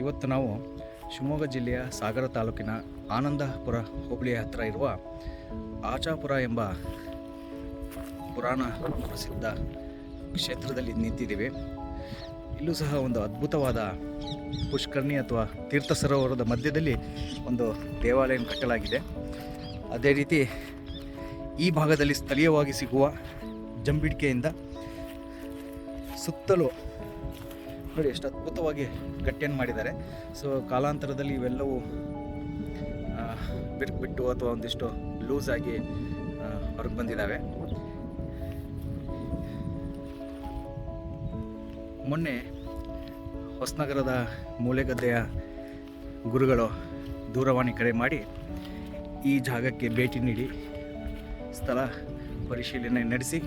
ಇವತ್ತು ನಾವು ಶಿವಮೊಗ್ಗ ಜಿಲ್ಲೆಯ ಸಾಗರ ತಾಲೂಕಿನ ಆನಂದಪುರ ಹೋಬಳಿಯ ಹತ್ತಿರ ಇರುವ ಆಚಾಪುರ ಎಂಬ ಪುರಾಣ ಪ್ರಸಿದ್ಧ ಕ್ಷೇತ್ರದಲ್ಲಿ ನಿಂತಿದ್ದೀವಿ. ಇಲ್ಲೂ ಸಹ ಒಂದು ಅದ್ಭುತವಾದ ಪುಷ್ಕರ್ಣಿ ಅಥವಾ ತೀರ್ಥ ಸರೋವರದ ಮಧ್ಯದಲ್ಲಿ ಒಂದು ದೇವಾಲಯ ಕಟ್ಟಲಾಗಿದೆ. ಅದೇ ರೀತಿ ಈ ಭಾಗದಲ್ಲಿ ಸ್ಥಳೀಯವಾಗಿ ಸಿಗುವ ಜಂಬಿಡಿಕೆಯಿಂದ ಸುತ್ತಲೂ ನೋಡಿ, ಎಷ್ಟು ಅದ್ಭುತವಾಗಿ ಗಟ್ಟಿಯನ್ನು ಮಾಡಿದ್ದಾರೆ. ಸೊ ಕಾಲಾಂತರದಲ್ಲಿ ಇವೆಲ್ಲವೂ ಬಿಟ್ಟು ಅಥವಾ ಒಂದಿಷ್ಟು ಲೂಸ್ ಆಗಿ ಹೊರಗೆ ಬಂದಿದ್ದಾವೆ. ಮೊನ್ನೆ ಹೊಸನಗರದ ಮೂಲೆಗದ್ದೆಯ ಗುರುಗಳು ದೂರವಾಣಿ ಕರೆ ಮಾಡಿ ಈ ಜಾಗಕ್ಕೆ ಭೇಟಿ ನೀಡಿ, ಸ್ಥಳ ಪರಿಶೀಲನೆ ನಡೆಸಿ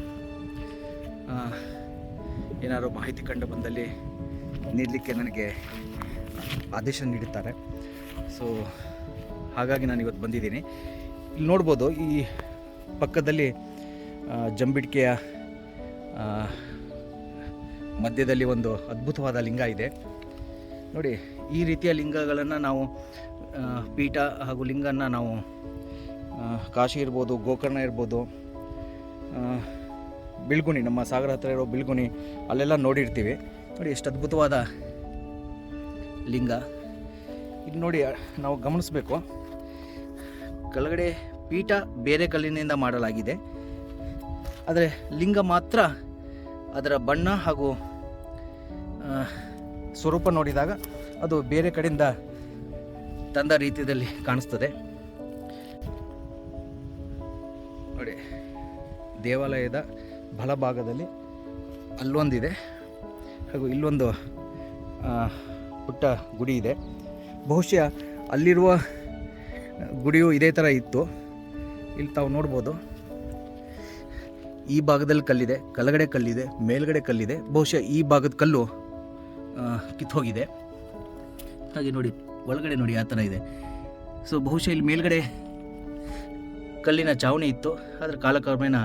ಏನಾದರೂ ಮಾಹಿತಿ ಕಂಡು ಬಂದಲ್ಲಿ ನೀಡಲಿಕ್ಕೆ ನನಗೆ ಆದೇಶ ನೀಡುತ್ತಾರೆ. ಸೊ ಹಾಗಾಗಿ ನಾನು ಇವತ್ತು ಬಂದಿದ್ದೀನಿ. ಇಲ್ಲಿ ನೋಡ್ಬೋದು, ಈ ಪಕ್ಕದಲ್ಲಿ ಜಂಬಿಡ್ಕೆಯ ಮಧ್ಯದಲ್ಲಿ ಒಂದು ಅದ್ಭುತವಾದ ಲಿಂಗ ಇದೆ. ನೋಡಿ, ಈ ರೀತಿಯ ಲಿಂಗಗಳನ್ನು ನಾವು ಪೀಠ ಹಾಗೂ ಲಿಂಗನ ನಾವು ಕಾಶಿ ಇರ್ಬೋದು, ಗೋಕರ್ಣ ಇರ್ಬೋದು ಬಿಳ್ಗುಣಿ, ನಮ್ಮ ಸಾಗರ ಹತ್ರ ಇರೋ ಬಿಳ್ಗುಣಿ, ಅಲ್ಲೆಲ್ಲ ನೋಡಿರ್ತೀವಿ. ನೋಡಿ, ಎಷ್ಟು ಅದ್ಭುತವಾದ ಲಿಂಗ. ಇದು ನೋಡಿ, ನಾವು ಗಮನಿಸಬೇಕು. ಕೆಳಗಡೆ ಪೀಠ ಬೇರೆ ಕಲ್ಲಿನಿಂದ ಮಾಡಲಾಗಿದೆ. ಆದರೆ ಲಿಂಗ ಮಾತ್ರ ಅದರ ಬಣ್ಣ ಹಾಗೂ ಸ್ವರೂಪ ನೋಡಿದಾಗ ಅದು ಬೇರೆ ಕಡೆಯಿಂದ ತಂದ ರೀತಿಯಲ್ಲಿ ಕಾಣಿಸ್ತದೆ. ನೋಡಿ, ದೇವಾಲಯದ ಬಲಭಾಗದಲ್ಲಿ ಅಲ್ಲೊಂದಿದೆ. ಹಾಗೂ ಇಲ್ಲೊಂದು ಪುಟ್ಟ ಗುಡಿ ಇದೆ. ಬಹುಶಃ ಅಲ್ಲಿರುವ ಗುಡಿಯು ಇದೇ ಥರ ಇತ್ತು. ಇಲ್ಲಿ ತಾವು ನೋಡ್ಬೋದು. ಈ ಭಾಗದಲ್ಲಿ ಕಲ್ಲಿದೆ, ಕೆಳಗಡೆ ಕಲ್ಲಿದೆ, ಮೇಲ್ಗಡೆ ಕಲ್ಲಿದೆ. ಬಹುಶಃ ಈ ಭಾಗದ ಕಲ್ಲು ಕಿತ್ತೋಗಿದೆ. ಹಾಗೆ ನೋಡಿ, ಒಳಗಡೆ ನೋಡಿ ಆ ಥರ ಇದೆ. ಸೊ ಬಹುಶಃ ಇಲ್ಲಿ ಮೇಲ್ಗಡೆ ಕಲ್ಲಿನ ಚಾವಣಿ ಇತ್ತು. ಆದರೆ ಕಾಲಕ್ರಮೇಣ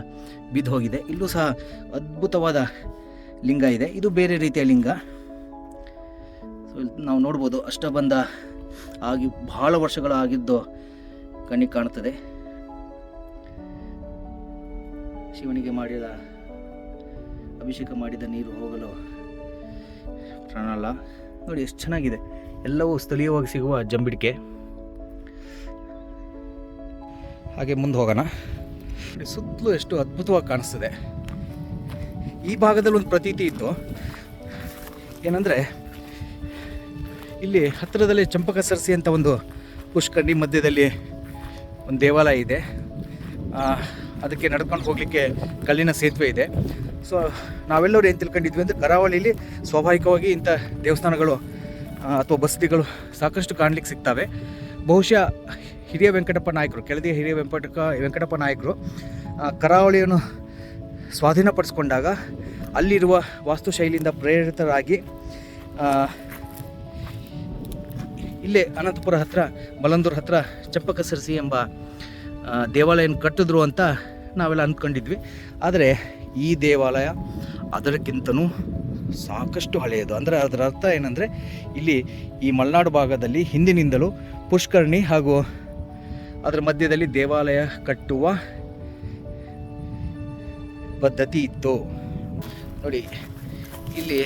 ಬಿದ್ದು ಹೋಗಿದೆ. ಇಲ್ಲೂ ಸಹ ಅದ್ಭುತವಾದ ಲಿಂಗ ಇದೆ. ಇದು ಬೇರೆ ರೀತಿಯ ಲಿಂಗ. ಸೊ ನಾವು ನೋಡ್ಬೋದು ಅಷ್ಟಬಂಧ ಆಗಿ ಬಹಳ ವರ್ಷಗಳಾಗಿದ್ದು ಕಣ್ಣಿಗೆ ಕಾಣುತ್ತದೆ. ಶಿವನಿಗೆ ಮಾಡಿದ ಅಭಿಷೇಕ ಮಾಡಿದ ನೀರು ಹೋಗಲು ಪ್ರಾಣಲ್ಲ ನೋಡಿ, ಎಷ್ಟು ಚೆನ್ನಾಗಿದೆ. ಎಲ್ಲವೂ ಸ್ಥಳೀಯವಾಗಿ ಸಿಗುವ ಜಂಬಿಡಿಕೆ. ಹಾಗೆ ಮುಂದೆ ಹೋಗೋಣ. ಸುತ್ತಲೂ ಎಷ್ಟು ಅದ್ಭುತವಾಗಿ ಕಾಣಿಸ್ತದೆ. ಈ ಭಾಗದಲ್ಲಿ ಒಂದು ಪ್ರತೀತಿ ಇತ್ತು. ಏನಂದರೆ, ಇಲ್ಲಿ ಹತ್ತಿರದಲ್ಲಿ ಚಂಪಕ ಸರಸಿ ಅಂತ ಒಂದು ಪುಷ್ಕರಣಿ ಮಧ್ಯದಲ್ಲಿ ಒಂದು ದೇವಾಲಯ ಇದೆ. ಅದಕ್ಕೆ ನಡ್ಕೊಂಡು ಹೋಗಲಿಕ್ಕೆ ಕಲ್ಲಿನ ಸೇತುವೆ ಇದೆ. ಸೊ ನಾವೆಲ್ಲರೂ ಏನು ತಿಳ್ಕೊಂಡಿದ್ವಿ ಅಂದರೆ ಕರಾವಳಿಯಲ್ಲಿ ಸ್ವಾಭಾವಿಕವಾಗಿ ಇಂಥ ದೇವಸ್ಥಾನಗಳು ಅಥವಾ ಬಸದಿಗಳು ಸಾಕಷ್ಟು ಕಾಣಲಿಕ್ಕೆ ಸಿಗ್ತವೆ. ಬಹುಶಃ ಹಿರಿಯ ವೆಂಕಟಪ್ಪ ನಾಯಕರು, ಕೆಳದಿಯ ಹಿರಿಯ ವೆಂಕಟ ವೆಂಕಟಪ್ಪ ನಾಯಕರು ಕರಾವಳಿಯನ್ನು ಸ್ವಾಧೀನಪಡಿಸ್ಕೊಂಡಾಗ ಅಲ್ಲಿರುವ ವಾಸ್ತುಶೈಲಿಯಿಂದ ಪ್ರೇರಿತರಾಗಿ ಇಲ್ಲೇ ಅನಂತಪುರ ಹತ್ರ, ಬಲಂದೂರ್ ಹತ್ರ ಚಂಪಕ ಸರಸಿ ಎಂಬ ದೇವಾಲಯನ ಕಟ್ಟಿದ್ರು ಅಂತ ನಾವೆಲ್ಲ ಅಂದ್ಕೊಂಡಿದ್ವಿ. ಆದರೆ ಈ ದೇವಾಲಯ ಅದಕ್ಕಿಂತನೂ ಸಾಕಷ್ಟು ಹಳೆಯದು. ಅಂದರೆ ಅದರ ಅರ್ಥ ಏನಂದರೆ, ಇಲ್ಲಿ ಈ ಮಲೆನಾಡು ಭಾಗದಲ್ಲಿ ಹಿಂದಿನಿಂದಲೂ ಪುಷ್ಕರಣಿ ಹಾಗೂ ಅದರ ಮಧ್ಯದಲ್ಲಿ ದೇವಾಲಯ ಕಟ್ಟುವ ಪದ್ಧತಿ ಇತ್ತು. ನೋಡಿ, ಇಲ್ಲಿ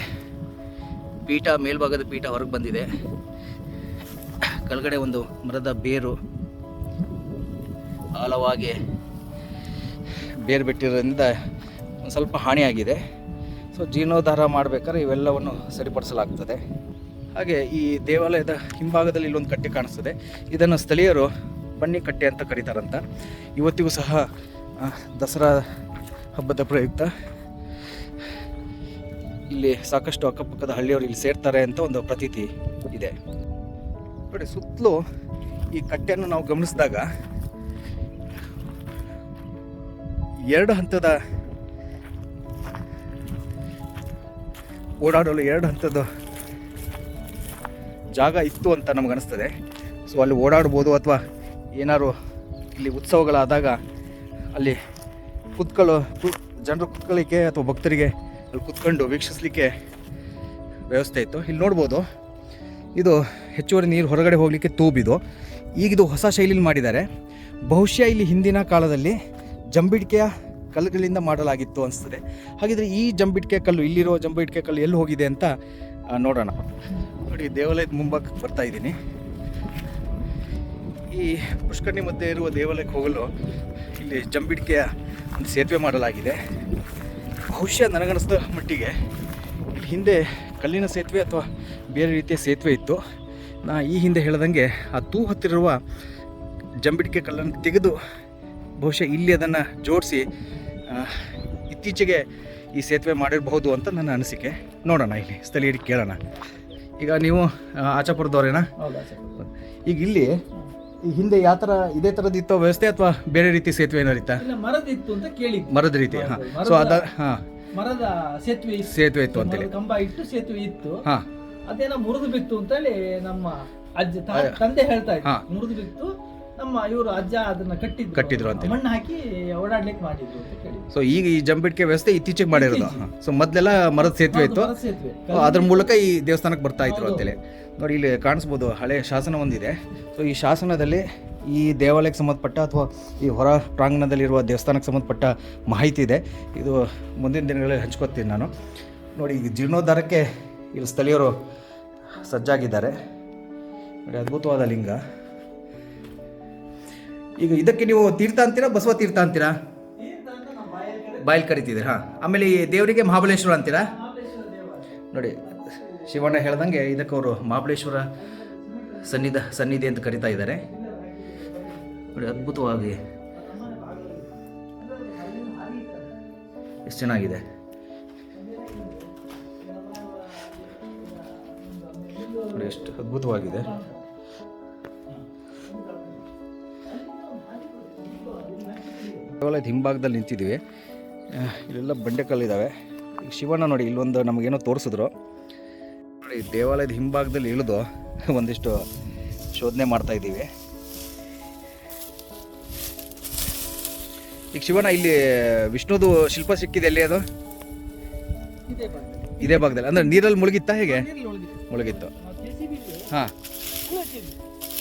ಪೀಠ ಮೇಲ್ಭಾಗದ ಪೀಠ ಹೊರಗೆ ಬಂದಿದೆ. ಕೆಳಗಡೆ ಒಂದು ಮರದ ಬೇರು ಆಳವಾಗಿ ಬೇರು ಬಿಟ್ಟಿರೋದ್ರಿಂದ ಒಂದು ಸ್ವಲ್ಪ ಹಾನಿಯಾಗಿದೆ. ಸೊ ಜೀರ್ಣೋದ್ಧಾರ ಮಾಡಬೇಕಾದ್ರೆ ಇವೆಲ್ಲವನ್ನು ಸರಿಪಡಿಸಲಾಗ್ತದೆ. ಹಾಗೆ ಈ ದೇವಾಲಯದ ಹಿಂಭಾಗದಲ್ಲಿ ಇಲ್ಲೊಂದು ಕಟ್ಟೆ ಕಾಣಿಸ್ತದೆ. ಇದನ್ನು ಸ್ಥಳೀಯರು ಬನ್ನಿ ಕಟ್ಟೆ ಅಂತ ಕರೀತಾರಂತ. ಇವತ್ತಿಗೂ ಸಹ ದಸರಾ ಹಬ್ಬದ ಪ್ರಯುಕ್ತ. ಇಲ್ಲಿ ಸಾಕಷ್ಟು ಅಕ್ಕಪಕ್ಕದ ಹಳ್ಳಿಯವರು ಇಲ್ಲಿ ಸೇರ್ತಾರೆ ಅಂತ ಒಂದು ಪ್ರತೀತಿ ಇದೆ. ನೋಡಿ ಸುತ್ತಲೂ ಈ ಕಟ್ಟೆಯನ್ನು ನಾವು ಗಮನಿಸಿದಾಗ ಎರಡು ಹಂತದ ಓಡಾಡಲು ಎರಡು ಹಂತದ ಜಾಗ ಇತ್ತು ಅಂತ ನಮ್ಗೆ ಅನಿಸ್ತದೆ. ಸೊ ಅಲ್ಲಿ ಓಡಾಡ್ಬೋದು ಅಥವಾ ಏನಾದ್ರು ಇಲ್ಲಿ ಉತ್ಸವಗಳಾದಾಗ ಅಲ್ಲಿ ಕುತ್ಕೊಳ್ಳೋ ಜನರು ಕುತ್ಕೊಳ್ಳಿಕ್ಕೆ ಅಥವಾ ಭಕ್ತರಿಗೆ ಅಲ್ಲಿ ಕುತ್ಕೊಂಡು ವೀಕ್ಷಿಸಲಿಕ್ಕೆ ವ್ಯವಸ್ಥೆ ಇತ್ತು. ಇಲ್ಲಿ ನೋಡ್ಬೋದು, ಇದು ಹೆಚ್ಚುವರಿ ನೀರು ಹೊರಗಡೆ ಹೋಗಲಿಕ್ಕೆ ತೂಬಿದು ಈಗಿದು ಹೊಸ ಶೈಲಿಲಿ ಮಾಡಿದ್ದಾರೆ. ಬಹುಶಃ ಇಲ್ಲಿ ಹಿಂದಿನ ಕಾಲದಲ್ಲಿ ಜಂಬಿಡ್ಕೆಯ ಕಲ್ಲುಗಳಿಂದ ಮಾಡಲಾಗಿತ್ತು ಅನಿಸ್ತದೆ ಹಾಗಿದ್ರೆ ಈ ಜಂಬಿಡಿಕೆ ಕಲ್ಲು, ಇಲ್ಲಿರೋ ಜಂಬಿಡಿಕೆ ಕಲ್ಲು ಎಲ್ಲಿ ಹೋಗಿದೆ ಅಂತ ನೋಡೋಣ. ನೋಡಿ, ದೇವಾಲಯದ ಮುಂಭಾಗಕ್ಕೆ ಬರ್ತಾ ಇದ್ದೀನಿ. ಈ ಪುಷ್ಕರಣಿ ಮಧ್ಯೆ ಇರುವ ದೇವಾಲಯಕ್ಕೆ ಹೋಗಲು ಇಲ್ಲಿ ಜಂಬಿಡಿಕೆಯ ಒಂದು ಸೇತುವೆ ಮಾಡಲಾಗಿದೆ. ಬಹುಶಃ ನನಗನ್ನಿಸಿದ ಮಟ್ಟಿಗೆ ಇಲ್ಲಿ ಹಿಂದೆ ಕಲ್ಲಿನ ಸೇತುವೆ ಅಥವಾ ಬೇರೆ ರೀತಿಯ ಸೇತುವೆ ಇತ್ತು. ನಾ ಈ ಹಿಂದೆ ಹೇಳ್ದಂಗೆ ಆ ತೂ ಹತ್ತಿರುವ ಜಂಬಿಡಿಕೆ ಕಲ್ಲನ್ನು ತೆಗೆದು ಬಹುಶಃ ಇಲ್ಲಿ ಅದನ್ನು ಜೋಡಿಸಿ ಇತ್ತೀಚೆಗೆ ಈ ಸೇತುವೆ ಮಾಡಿರಬಹುದು ಅಂತ ನನ್ನ ಅನಿಸಿಕೆ. ನೋಡೋಣ ಇಲ್ಲಿ ಸ್ಥಳೀಯರಿಗೆ ಕೇಳೋಣ. ಈಗ ನೀವು ಆಚಾಪುರದವರೇನಾ? ಈಗ ಇಲ್ಲಿ ಈ ಹಿಂದೆ ಯಾವ ಥರ ಇದೇ ಥರದ್ದು ಇತ್ತು ವ್ಯವಸ್ಥೆ ಅಥವಾ ಬೇರೆ ರೀತಿ ಸೇತುವೆ ಏನಾರು ಇತ್ತಾ? ಇಲ್ಲ ಮರದಿತ್ತು ಅಂತ ಕೇಳಿ ಮರದ ರೀತಿ ಹಾಂ. ಮರದ- ಸೊ ಅದ ಹಾಂ. ಮರದ ಸೇತುವೆ ಇತ್ತು. ಸೇತುವೆ ಇತ್ತು ಅಂತೇಳಿ ಮರದ ಕಂಬ ಇಟ್ಟು ಸೇತುವೆ ಇತ್ತು. ಹಾಂ. ಅದೇನೋ ಮುರಿದು ಬಿತ್ತು ಅಂತೇಳಿ ನಮ್ಮ ಅಜ್ಜ ತಾ- ತಂದೆ ಹೇಳ್ತಾ ಹಾ. ಇದ್ರು ಮುರಿದು ಬಿತ್ತು. ನಮ್ಮ ಇವರು ಅಜ್ಜ ಅದನ್ನ ಕಟ್ಟಿದ್ರು. ಕಟ್ಟಿದ್ರು ಅಂತ ಮಣ್ಣು ಹಾಕಿ ಓಡಾಡ್ಲಿಕ್ಕೆ ಮಾಡಿದ್ರು ಅಂತ ಕೇಳಿದ್ರು. ಸೊ ಈಗ ಈ ಜಂಬಿಟ್ಕೆ ವ್ಯವಸ್ಥೆ ಇತ್ತೀಚೆಗೆ ಮಾಡಿರೋದು. ಸೊ ಮೊದಲೆಲ್ಲ ಮರದ ಸೇತುವೆ ಇತ್ತು. ಮರದ ಸೇತುವೆ. ಸೊ ಅದ್ರ ಮೂಲಕ ಈ ದೇವಸ್ಥಾನಕ್ಕೆ ಬರ್ತಾ ಇದ್ರು ಅಂತೇಳಿ ನೋಡಿ ಇಲ್ಲಿ ಕಾಣಿಸ್ಬೋದು ಹಳೆ ಶಾಸನ ಒಂದಿದೆ. ಸೊ ಈ ಶಾಸನದಲ್ಲಿ ಈ ದೇವಾಲಯಕ್ಕೆ ಸಂಬಂಧಪಟ್ಟ ಅಥವಾ ಈ ಹೊರ ಪ್ರಾಂಗಣದಲ್ಲಿರುವ ದೇವಸ್ಥಾನಕ್ಕೆ ಸಂಬಂಧಪಟ್ಟ ಮಾಹಿತಿ ಇದೆ. ಇದು ಮುಂದಿನ ದಿನಗಳಲ್ಲಿ ಹಂಚ್ಕೊತೀನಿ ನಾನು. ನೋಡಿ ಈ ಜೀರ್ಣೋದ್ಧಾರಕ್ಕೆ ಇಲ್ಲಿ ಸ್ಥಳೀಯರು ಸಜ್ಜಾಗಿದ್ದಾರೆ. ನೋಡಿ ಅದ್ಭುತವಾದ ಲಿಂಗ. ಈಗ ಇದಕ್ಕೆ ನೀವು ತೀರ್ಥ ಅಂತೀರಾ ಬಸವ ತೀರ್ಥ ಅಂತೀರಾ? ಬಾಯಲ್ಲಿ ಕರಿತಿದ್ದೀರಾ ಹಾಂ. ಆಮೇಲೆ ಈ ದೇವರಿಗೆ ಮಹಾಬಲೇಶ್ವರ ಅಂತೀರಾ? ನೋಡಿ ಶಿವಣ್ಣ ಹೇಳ್ದಂಗೆ ಇದಕ್ಕೆ ಅವರು ಮಹಾಬಲೇಶ್ವರ ಸನ್ನಿಧ ಸನ್ನಿಧಿ ಅಂತ ಕರಿತಾ ಇದ್ದಾರೆ. ನೋಡಿ ಅದ್ಭುತವಾಗಿ ಎಷ್ಟು ಚೆನ್ನಾಗಿದೆ. ನೋಡಿ ಎಷ್ಟು ಅದ್ಭುತವಾಗಿದೆ. ದೇವಾಲಯದ ಹಿಂಭಾಗದಲ್ಲಿ ನಿಂತಿದ್ದೀವಿ. ಇಲ್ಲೆಲ್ಲ ಬಂಡೆಕಲ್ಲಿದ್ದಾವೆ ಶಿವಣ್ಣ ನೋಡಿ ಇಲ್ಲೊಂದು ನಮಗೇನೋ ತೋರಿಸಿದ್ರು. ನೋಡಿ ದೇವಾಲಯದ ಹಿಂಭಾಗದಲ್ಲಿ ಇಳಿದು ಒಂದಿಷ್ಟು ಶೋಧನೆ ಮಾಡ್ತಾ ಇದ್ದೀವಿ. ಈಗ ಶಿವಣ್ಣ ಇಲ್ಲಿ ವಿಷ್ಣುದು ಶಿಲ್ಪ ಸಿಕ್ಕಿದೆ ಎಲ್ಲಿ ಅದು? ಇದೇ ಭಾಗದಲ್ಲಿ. ಅಂದ್ರೆ ನೀರಲ್ಲಿ ಮುಳುಗಿತ್ತಾ ಹೇಗೆ. ಮುಳುಗಿತ್ತು. ಹಾಂ.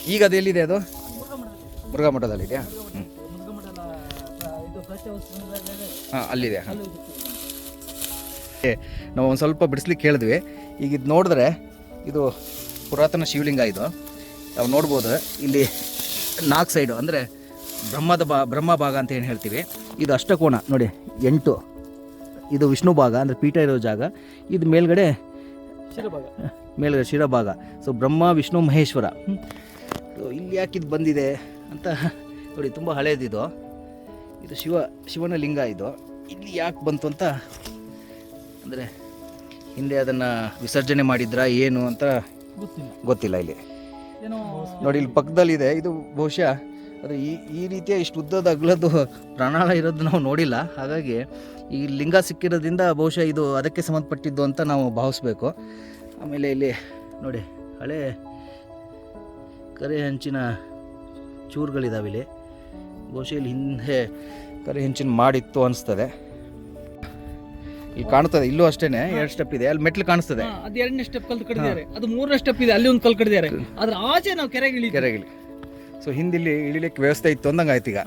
ಈಗ ಅದು ಎಲ್ಲಿದೆ ಅದು? ಮುರುಘಾಮಠದಲ್ಲಿ. ಮುರುಘಾ ಮಠದಲ್ಲಿ ಇದೆಯಾ? ಹಾಂ ಅಲ್ಲಿದೆ ಹಾಂ. ನಾವು ಒಂದು ಸ್ವಲ್ಪ ಬಿಡಿಸ್ಲಿಕ್ಕೆ ಹೇಳಿದ್ವಿ ಈಗ ಇದು ನೋಡಿದ್ರೆ ಇದು ಪುರಾತನ ಶಿವಲಿಂಗ ಇದು. ನಾವು ನೋಡ್ಬೋದು ಇಲ್ಲಿ ನಾಲ್ಕು ಸೈಡು ಅಂದರೆ ಬ್ರಹ್ಮದ ಬಾ ಬ್ರಹ್ಮ ಭಾಗ ಅಂತ ಏನು ಹೇಳ್ತೀವಿ. ಇದು ಅಷ್ಟಕೋಣ ನೋಡಿ ಎಂಟು. ಇದು ವಿಷ್ಣು ಭಾಗ ಅಂದರೆ ಪೀಠ ಇರೋ ಜಾಗ. ಇದು ಮೇಲ್ಗಡೆ ಶಿರಭಾಗ. ಮೇಲ್ಗಡೆ ಶಿರಭಾಗ. ಸೊ ಬ್ರಹ್ಮ ವಿಷ್ಣು ಮಹೇಶ್ವರ. ಸೊ ಇಲ್ಲಿ ಯಾಕೆ ಇದು ಬಂದಿದೆ ಅಂತ ನೋಡಿ ತುಂಬ ಹಳೇದಿದು ಇದು ಶಿವ ಶಿವನ ಲಿಂಗ ಇದು. ಇಲ್ಲಿ ಯಾಕೆ ಬಂತು ಅಂತ ಅಂದರೆ ಹಿಂದೆ ಅದನ್ನು ವಿಸರ್ಜನೆ ಮಾಡಿದ್ರಾ ಏನು ಅಂತ ಗೊತ್ತಿಲ್ಲ. ಗೊತ್ತಿಲ್ಲ ಇಲ್ಲಿ. ಏನೋ ನೋಡಿ ಇಲ್ಲಿ ಪಕ್ಕದಲ್ಲಿದೆ. ಇದು ಬಹುಶಃ ಅದು ಈ ಈ ರೀತಿಯ ಇಷ್ಟು ಉದ್ದದ ಅಗ್ಲದ್ದು ಪ್ರಾಣಾಳ ಇರೋದು ನಾವು ನೋಡಿಲ್ಲ. ಹಾಗಾಗಿ ಈ ಲಿಂಗ ಸಿಕ್ಕಿರೋದ್ರಿಂದ ಬಹುಶಃ ಇದು ಅದಕ್ಕೆ ಸಂಬಂಧಪಟ್ಟಿದ್ದು ಅಂತ ನಾವು ಭಾವಿಸ್ಬೇಕು. ಆಮೇಲೆ ಇಲ್ಲಿ ನೋಡಿ ಹಳೆ ಕರೆ ಹಂಚಿನ ಚೂರುಗಳಿದಾವೆ ಇಲ್ಲಿ. ಬಹುಶಃ ಇಲ್ಲಿ ಹಿಂದೆ ಕರೆ ಹೆಂಚಿನ ಮಾಡಿತ್ತು ಅನಿಸ್ತದೆ. ಇಲ್ಲಿ ಕಾಣ್ತದೆ ಇಲ್ಲೂ ಅಷ್ಟೇನೆ ಎರಡು ಸ್ಟೆಪ್ ಇದೆ. ಅಲ್ಲಿ ಮೆಟ್ಲು ಕಾಣಿಸ್ತದೆ. ಅದು ಎರಡನೇ ಸ್ಟೆಪ್ ಕಲ್ತು ಕಡಿದಿದ್ದಾರೆ. ಅದು ಮೂರನೇ ಸ್ಟೆಪ್ ಇದೆ ಅಲ್ಲಿ ಒಂದು ಕಲ್ ಕಡಿದಿದ್ದಾರೆ. ಅದ್ರ ಆಚೆ ನಾವು ಕೆರೆಗೆ ಇಳಿ ಕೆರೆಗಿಳಿ ಸೊ ಹಿಂದಿಲ್ಲಿ ಇಳಿಲಿಕ್ಕೆ ವ್ಯವಸ್ಥೆ ಇತ್ತು ಅಂದಂಗೆ ಆಯ್ತು ಈಗ.